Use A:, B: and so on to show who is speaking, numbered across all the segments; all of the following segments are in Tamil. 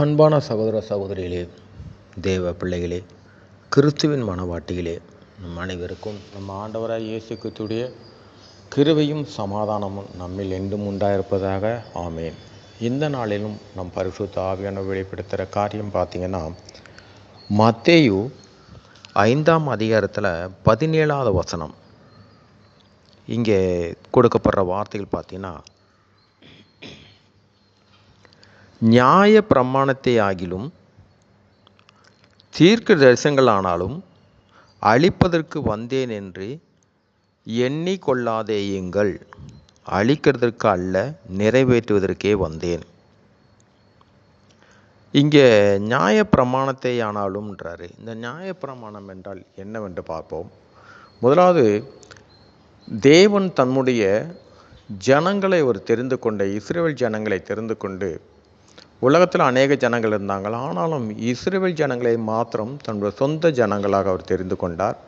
A: அன்பான சகோதர சகோதரிகளே தேவ பிள்ளைகளே கிறிஸ்துவின் மனவாட்டிகளே நம் அனைவருக்கும் நம் ஆண்டவராக இயேசு கிறிஸ்துடைய சமாதானமும் நம்மில் என்றும் உண்டாயிருப்பதாக ஆமேன். இந்த நாளிலும் நம் பரிசுத்த ஆவியான வெளிப்படுத்துகிற காரியம் பார்த்தீங்கன்னா மத்தேயு ஐந்தாம் அதிகாரத்தில் பதினேழாவது வசனம். இங்கே கொடுக்கப்படுற வார்த்தைகள் பார்த்தீங்கன்னா நியாய பிரமாணத்தை ஆகிலும் தீர்க்க தரிசனங்களானாலும் அழிப்பதற்கு வந்தேன் என்று எண்ணிக்கொள்ளாதேயுங்கள். அழிக்கிறதற்கு அல்ல நிறைவேற்றுவதற்கே வந்தேன். இங்கே நியாய பிரமாணத்தை ஆனாலும்ன்றாரு இந்த நியாய பிரமாணம் என்றால் என்னவென்று பார்ப்போம். முதலாவது தேவன் தன்னுடைய ஜனங்களை ஒரு தெரிந்து கொண்ட இஸ்ரேல் ஜனங்களை தெரிந்து கொண்டு உலகத்தில் அநேக ஜனங்கள் இருந்தாங்க. ஆனாலும் இஸ்ரேல் ஜனங்களை மாத்திரம் தன்னுடைய சொந்த ஜனங்களாக அவர் தெரிந்து கொண்டார்.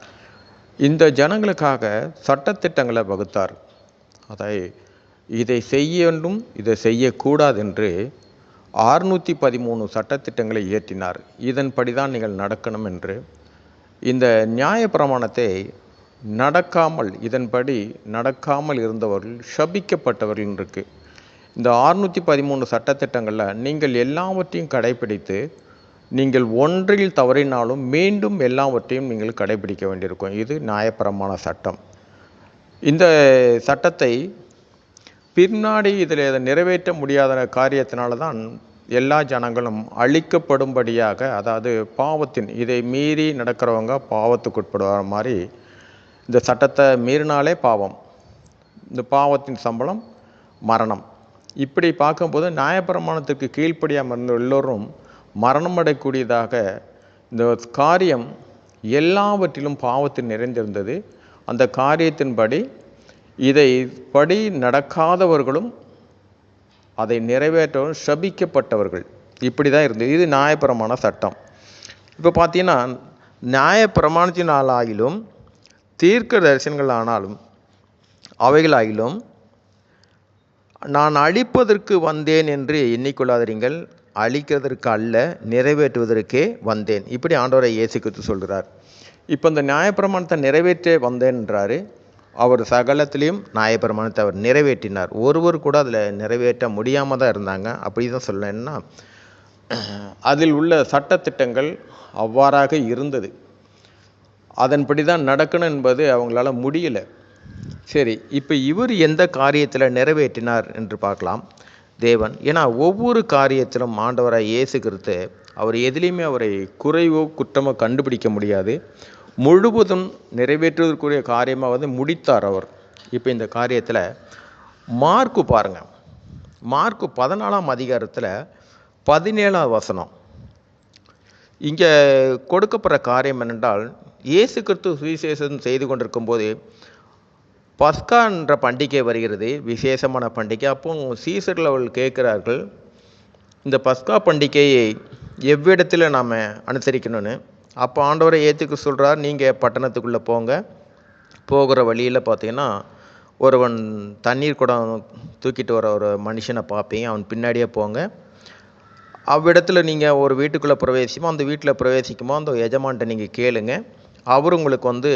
A: இந்த ஜனங்களுக்காக சட்டத்திட்டங்களை வகுத்தார். அதை இதை செய்ய வேண்டும் இதை செய்யக்கூடாது என்று ஆறுநூற்றி பதிமூணு சட்டத்திட்டங்களை இயற்றினார். இதன்படி தான் நீங்கள் நடக்கணும் என்று. இந்த நியாய பிரமாணத்தை நடக்காமல் இதன்படி நடக்காமல் இருந்தவர்கள் ஷபிக்கப்பட்டவர்கள் இருக்கு இந்த ஆறுநூற்றி பதிமூணு சட்டத்திட்டங்களில் நீங்கள் எல்லாவற்றையும் கடைபிடித்து நீங்கள் ஒன்றில் தவறினாலும் மீண்டும் எல்லாவற்றையும் நீங்கள் கடைபிடிக்க வேண்டியிருக்கும். இது நியாயபரமான சட்டம். இந்த சட்டத்தை பின்னாடி இதில் இதை நிறைவேற்ற முடியாத காரியத்தினால தான் எல்லா ஜனங்களும் அழிக்கப்படும்படியாக அதாவது பாவத்தின் இதை மீறி நடக்கிறவங்க பாவத்துக்குட்படுற மாதிரி இந்த சட்டத்தை மீறினாலே பாவம். இந்த பாவத்தின் சம்பளம் மரணம். இப்படி பார்க்கும்போது நியாயப்பிரமாணத்துக்கு கீழ்ப்படியாமல் இருந்த எல்லோரும் மரணமடையக்கூடியதாக இந்த காரியம் எல்லாவற்றிலும் பாவத்தில் நிறைந்திருந்தது. அந்த காரியத்தின்படி இதை படி நடக்காதவர்களும் அதை நிறைவேற்றவர்கள் சபிக்கப்பட்டவர்கள். இப்படி தான் இருந்தது. இது நியாயப்பிரமாண சட்டம். இப்போ பார்த்தீங்கன்னா நியாயப்பிரமாணத்தினாலாகிலும் தீர்க்க தரிசனங்கள் ஆனாலும் அவைகளாகிலும் நான் அழிப்பதற்கு வந்தேன் என்று எண்ணிக்கொள்ளாதீர்கள். அழிக்கிறதற்கு அல்ல நிறைவேற்றுவதற்கே வந்தேன். இப்படி ஆண்டவரை இயேசு கிறிஸ்து சொல்கிறார். இப்போ இந்த நியாயப்பிரமாணத்தை நிறைவேற்ற வந்தேன்றாரு அவர் சகலத்திலையும் நியாயப்பிரமாணத்தை அவர் நிறைவேற்றினார். ஒருவர் கூட அதில் நிறைவேற்ற முடியாமல் தான் இருந்தாங்க. அப்படி தான் சொல்லணும்னா அதில் உள்ள சட்டத்திட்டங்கள் அவ்வாறாக இருந்தது. அதன்படி தான் நடக்கணும் என்பது அவங்களால முடியலை. சரி இப்போ இவர் எந்த காரியத்தில் நிறைவேற்றினார் என்று பார்க்கலாம். தேவன் ஏன்னா ஒவ்வொரு காரியத்திலும் ஆண்டவராக இயேசு கிறிஸ்து அவர் எதிலையுமே அவரை குறைவோ குற்றமோ கண்டுபிடிக்க முடியாது. முழுவதும் நிறைவேற்றுவதற்குரிய காரியமாக வந்து முடித்தார் அவர். இப்போ இந்த காரியத்தில் மார்க்கு பாருங்கள் மார்க்கு பதினாலாம் அதிகாரத்தில் பதினேழாம் வசனம். இங்கே கொடுக்கப்படுற காரியம் என்னென்றால் இயேசு கிறிஸ்து சுவிசேஷம் செய்து கொண்டிருக்கும் போது பஸ்கான்ற பண்டிகை வருகிறது விசேஷமான பண்டிகை. அப்போ சீசர்கள் அவர்கள் கேட்குறார்கள் இந்த பஸ்கா பண்டிகையை எவ்விடத்தில் நாம் அனுசரிக்கணும்னு. அப்போ ஆண்டவரை ஏற்றுக்க சொல்கிறார் நீங்கள் பட்டணத்துக்குள்ளே போங்க. போகிற வழியில் பார்த்தீங்கன்னா ஒருவன் தண்ணீர் குடம் தூக்கிட்டு வர ஒரு மனுஷனை பார்ப்பீங்க அவன் பின்னாடியே போங்க. அவ்விடத்தில் நீங்கள் ஒரு வீட்டுக்குள்ளே பிரவேசிமோ அந்த வீட்டில் பிரவேசிக்குமோ அந்த எஜமான்ட்ட நீங்கள் கேளுங்க. அவர் உங்களுக்கு வந்து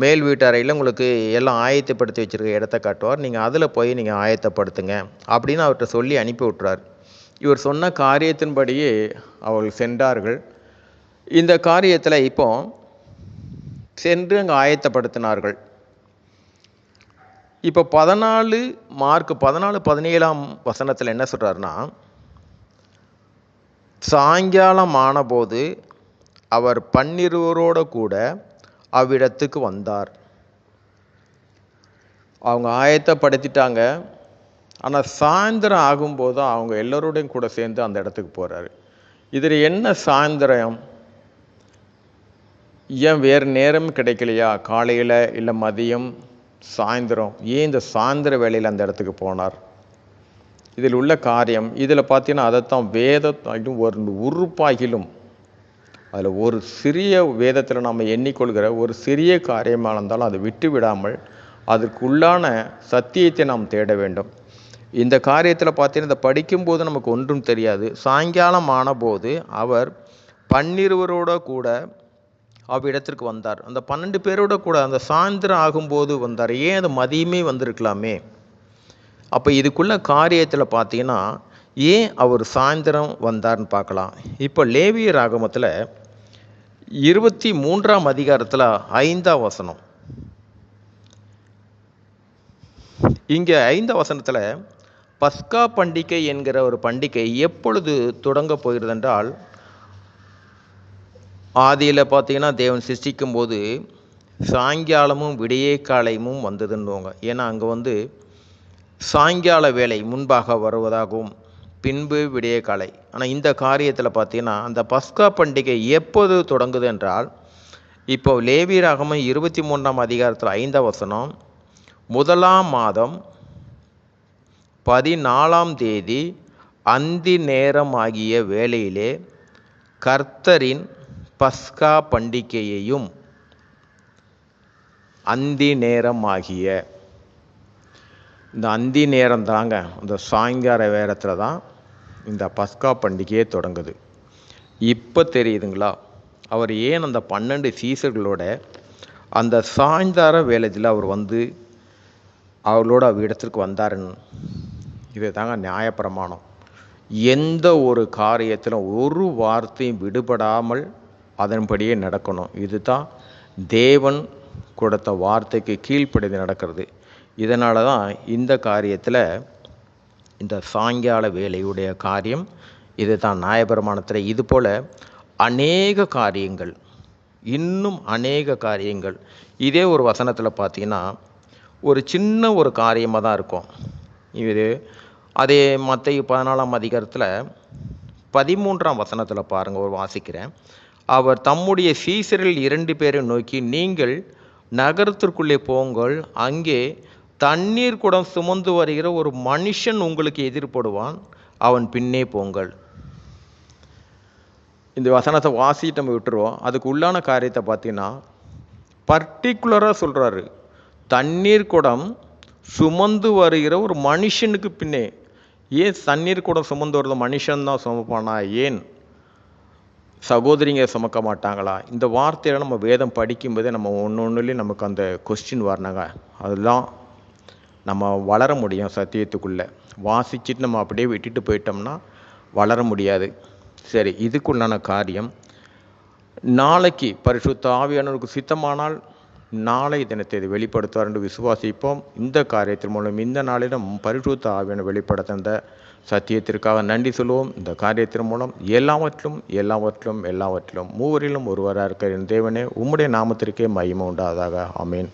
A: மேல் வீட்டு அறையில் உங்களுக்கு எல்லாம் ஆயத்தப்படுத்தி வச்சுருக்க இடத்த காட்டுவார். நீங்கள் அதில் போய் நீங்கள் ஆயத்தப்படுத்துங்க அப்படின்னு அவர்கிட்ட சொல்லி அனுப்பி விட்றார் இவர் சொன்ன காரியத்தின்படியே அவர்கள் சென்றார்கள். இந்த காரியத்தில் இப்போ சென்று அங்கே ஆயத்தப்படுத்தினார்கள். இப்போ பதினாலு மார்க் பதினாலு பதினேழாம் வசனத்தில் என்ன சொல்கிறாருன்னா சாயங்காலம் ஆனபோது அவர் பன்னிருவரோட கூட அவ்விடத்துக்கு வந்தார். அவங்க ஆயத்தப்படுத்திட்டாங்க ஆனால் சாயந்தரம் ஆகும்போது அவங்க எல்லோரோடையும் கூட சேர்ந்து அந்த இடத்துக்கு போகிறாரு இதில் என்ன சாயந்தரம்? ஏன் வேறு நேரம் கிடைக்கலையா? காலையில் இல்லை மதியம்? சாயந்தரம். ஏன் இந்த சாயந்தர வேலையில் அந்த இடத்துக்கு போனார்? இதில் உள்ள காரியம் இதில் பார்த்தீங்கன்னா அதைத்தான் வேதத்தாகிலும் ஒரு உறுப்பாகிலும் அதில் ஒரு சிறிய வேதத்தில் நாம் எண்ணிக்கொள்கிற ஒரு சிறிய காரியமாக இருந்தாலும் அதை விட்டு விடாமல் அதற்குள்ளான சத்தியத்தை நாம் தேட வேண்டும். இந்த காரியத்தில் பார்த்தீங்கன்னா இந்த படிக்கும்போது நமக்கு ஒன்றும் தெரியாது. சாயங்காலம் ஆனபோது அவர் பன்னிருவரோட கூட அவ்விடத்திற்கு வந்தார். அந்த பன்னெண்டு பேரோட கூட அந்த சாயந்தரம் ஆகும்போது வந்தார். ஏன் அது மதியமே வந்திருக்கலாமே? அப்போ இதுக்குள்ள காரியத்தில் பார்த்தீங்கன்னா ஏன் அவர் சாயந்தரம் வந்தார்னு பார்க்கலாம். இப்போ லேவிய ராகமத்தில் இருபத்தி மூன்றாம் அதிகாரத்தில் ஐந்தாம் வசனம். இங்கே ஐந்தாம் வசனத்தில் பஸ்கா பண்டிகை என்கிற ஒரு பண்டிகை எப்பொழுது தொடங்க போகிறது என்றால் ஆதியில் பார்த்தீங்கன்னா தேவன் சிருஷ்டிக்கும் போது சாயங்காலமும் விடியே காலையும் வந்ததுன்னுவாங்க. ஏன்னா அங்கே வந்து சாயங்கால வேலை முன்பாக வருவதாகவும் பின்பு விடிய காலை. ஆனால் இந்த காரியத்தில் பார்த்தீங்கன்னா அந்த பஸ்கா பண்டிகை எப்போது தொடங்குது என்றால் இப்போ லேவியராகமம் இருபத்தி மூன்றாம் அதிகாரத்தில் ஐந்தாம் வசனம் முதலாம் மாதம் பதினாலாம் தேதி அந்தி நேரம் ஆகிய வேளையிலே கர்த்தரின் பஸ்கா பண்டிகையையும் அந்தி நேரம் ஆகிய இந்த அந்தி நேரம் தாங்க இந்த சாயங்கால வேரத்தில் தான் இந்த பஸ்கா பண்டிகையே தொடங்குது. இப்போ தெரியுதுங்களா? அவர் ஏன் அந்த பன்னெண்டு சீசர்களோட அந்த சாயந்தார வேலையில் அவர் வந்து அவர்களோட அவர் இடத்திற்கு வந்தாருன்னு. இது தாங்க நியாயப்பிரமாணம். எந்த ஒரு காரியத்திலும் ஒரு வார்த்தையும் விடுபடாமல் அதன்படியே நடக்கணும். இதுதான் தேவன் கொடுத்த வார்த்தைக்கு கீழ்ப்படிந்து நடக்கிறது. இதனால தான் இந்த காரியத்தில் இந்த சாயங்கால வேலையுடைய காரியம் இது தான் நாயபெருமானத்தில் இது போல் அநேக காரியங்கள் இன்னும் அநேக காரியங்கள். இதே ஒரு வசனத்தில் பார்த்தீங்கன்னா ஒரு சின்ன ஒரு காரியமாக தான் இருக்கும். இது அதே மற்ற பதினாலாம் அதிகாரத்தில் பதிமூன்றாம் வசனத்தில் பாருங்கள் ஒரு வாசிக்கிறேன். அவர் தம்முடைய சீசரில் இரண்டு பேரை நோக்கி நீங்கள் நகரத்திற்குள்ளே போங்கள் அங்கே தண்ணீர் குடம் சுமந்து வருகிற ஒரு மனுஷன் உங்களுக்கு எதிர்படுவான் அவன் பின்னே போங்கள். இந்த வசனத்தை வாசிட்டு நம்ம விட்டுருவோம். அதுக்கு உள்ளான காரியத்தை பார்த்தீங்கன்னா பர்டிகுலராக சொல்கிறாரு தண்ணீர் குடம் சுமந்து வருகிற ஒரு மனுஷனுக்கு பின்னே. ஏன் தண்ணீர் குடம் சுமந்து வருது மனுஷன்தான் சுமப்பானா? ஏன்? சகோதரிங்க சுமக்க மாட்டாங்களா? இந்த வார்த்தையில நம்ம வேதம் படிக்கும்போதே நம்ம ஒன்று ஒன்றுலேயும் நமக்கு அந்த கொஸ்டின் வரணுங்க. அதெல்லாம் நம்ம வளர முடியும் சத்தியத்துக்குள்ளே. வாசிச்சுட்டு நம்ம அப்படியே விட்டுட்டு போயிட்டோம்னா வளர முடியாது. சரி இதுக்குள்ளான காரியம் நாளைக்கு பரிசுத்த ஆவியானவருக்கு சித்தமானால் நாளை தினத்தை இது வெளிப்படுத்துவார் என்று விசுவாசிப்போம். இந்த காரியத்தின் மூலம் இந்த நாளிடம் பரிசுத்த ஆவியான வெளிப்படுத்த இந்த சத்தியத்திற்காக நன்றி சொல்லுவோம் இந்த காரியத்தின் மூலம் எல்லாவற்றிலும் எல்லாவற்றிலும் எல்லாவற்றிலும் மூவரிலும் ஒருவராக இருக்கிற என் தேவனே உம்முடைய நாமத்திற்கே மகிமை உண்டாதாக அமேன்